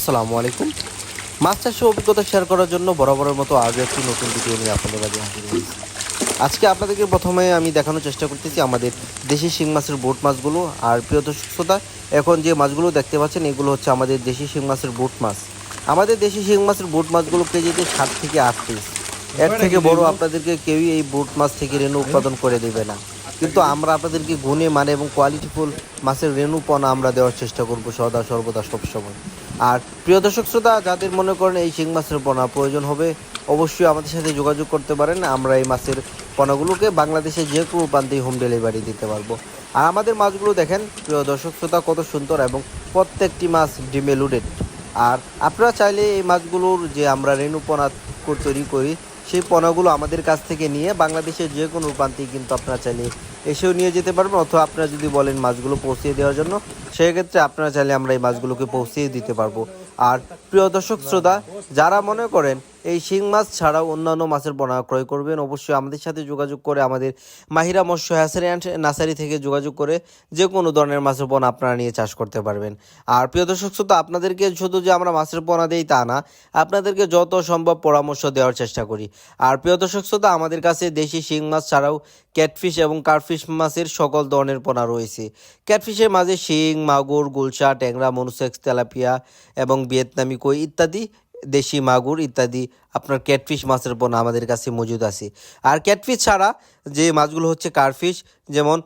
আসসালামু আলাইকুম। মাছ চাষের অভিজ্ঞতা শেয়ার করার জন্য বরাবরের মতো আজও একটি নতুন ভিডিও নিয়ে আপনাদের মাঝে হাজির হয়েছি। আজকে আপনাদেরকে প্রথমে আমি দেখানোর চেষ্টা করতেছি আমাদের দেশি শিং মাছের বোট মাছগুলো। আর প্রিয় দর্শক এখন যে মাছগুলো দেখতে পাচ্ছেন, এগুলো হচ্ছে আমাদের দেশি শিং মাছের বোট মাছ। আমাদের দেশি শিং মাছের বোট মাছগুলো কেজিতে সাত থেকে আট পিস এর থেকে বড় আপনাদেরকে কেউই এই বোট মাছ থেকে রেণু উৎপাদন করে দেবে না। কিন্তু আমরা আপনাদেরকে গুণে মানে এবং কোয়ালিটিফুল মাছের রেণুপনা আমরা দেওয়ার চেষ্টা করব সদা, সর্বদা সবসময়। আর প্রিয় দর্শক শ্রোতা, যাদের মনে করেন এই শিং মাছের পোনা প্রয়োজন হবে, অবশ্যই আমাদের সাথে যোগাযোগ করতে পারেন। আমরা এই মাছের পোনাগুলোকে বাংলাদেশে যে কোনো প্রান্তেই হোম ডেলিভারি দিতে পারব। আর আমাদের মাছগুলো দেখেন, প্রিয় দর্শক শ্রোতা, কত সুন্দর এবং প্রত্যেকটি মাছ ডিমে লুডেড আর আপনারা চাইলে এই মাছগুলোর যে আমরা রেণুপনা তৈরি করি সেই পণ্যগুলো আমাদের কাছ থেকে নিয়ে বাংলাদেশের যে কোনো প্রান্তেই কিন্তু আপনারা চাইলে এসেও নিয়ে যেতে পারবেন অথবা আপনারা যদি বলেন মাছগুলো পৌঁছিয়ে দেওয়ার জন্য, সেক্ষেত্রে আপনারা চাইলে আমরা এই মাছগুলোকে পৌঁছিয়ে দিতে পারব। আর প্রিয় দর্শক, শ্রোতা, যারা মনে করেন এই শিং মাছ ছাড়াও অন্যান্য মাছের পোনা ক্রয় করবেন। অবশ্যই আমাদের সাথে যোগাযোগ করে আমাদের মাহিরা মৎস্য হ্যাসারি অ্যান্ড নার্সারি থেকে যোগাযোগ করে যে কোনো ধরনের মাছের পোনা আপনারা নিয়ে চাষ করতে পারবেন। আর প্রিয় দর্শক শ্রোতা, আপনাদেরকে শুধু যে আমরা মাছের পোনা দেই তা না, আপনাদেরকে যত সম্ভব পরামর্শ দেওয়ার চেষ্টা করি। আর প্রিয় দর্শক শ্রোতা, আমাদের কাছে দেশি শিং মাছ ছাড়াও ক্যাটফিশ এবং কার্ফিশ মাছের সকল ধরনের পোনা রয়েছে। ক্যাটফিশের মাঝে শিং, মাগুর, গুলশা, ট্যাংরা, মনুসেক্স, তেলাপিয়া এবং ভিয়েতনামি কই ইত্যাদি দেশি মাগুর ইত্যাদি। আপনার ক্যাটফিশ মাছের পোনা আমাদের কাছে মজুদ আছে। আর ক্যাটফিশ ছাড়া যে মাছগুলো হচ্ছে কারফিশ যেমন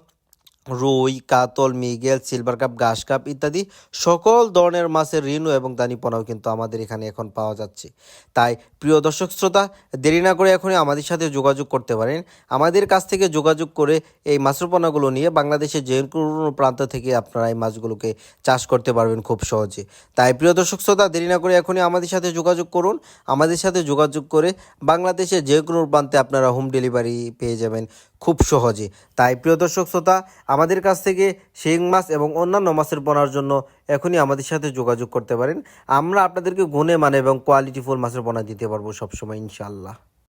রুই, কাতল, মিগেল, সিলভার কাপ, ঘাস কাপ ইত্যাদি সকল ধরনের মাছের রিনু এবং দানিপনাও কিন্তু আমাদের এখানে এখন পাওয়া যাচ্ছে। তাই প্রিয় দর্শক শ্রোতা, দেরি না করে এখনই আমাদের সাথে যোগাযোগ করতে পারেন। আমাদের কাছ থেকে যোগাযোগ করে এই মাছের পোনাগুলো নিয়ে বাংলাদেশের যে কোনো প্রান্ত থেকে আপনারা এই মাছগুলোকে চাষ করতে পারবেন খুব সহজে। তাই প্রিয় দর্শক শ্রোতা, দেরি না করে এখনই আমাদের সাথে যোগাযোগ করুন। আমাদের সাথে যোগাযোগ করে বাংলাদেশের যে কোনো প্রান্তে আপনারা হোম ডেলিভারি পেয়ে যাবেন খুব সহজে। তাই প্রিয় দর্শক শ্রোতা আমাদের কাছ থেকে শিং মাছ এবং অন্যান্য মাছের পোনার জন্য এখনই আমাদের সাথে যোগাযোগ করতে পারেন। আমরা আপনাদেরকে গুণে মানে এবং কোয়ালিটিফুল মাছের পোনা দিতে পারব সবসময় ইনশাল্লাহ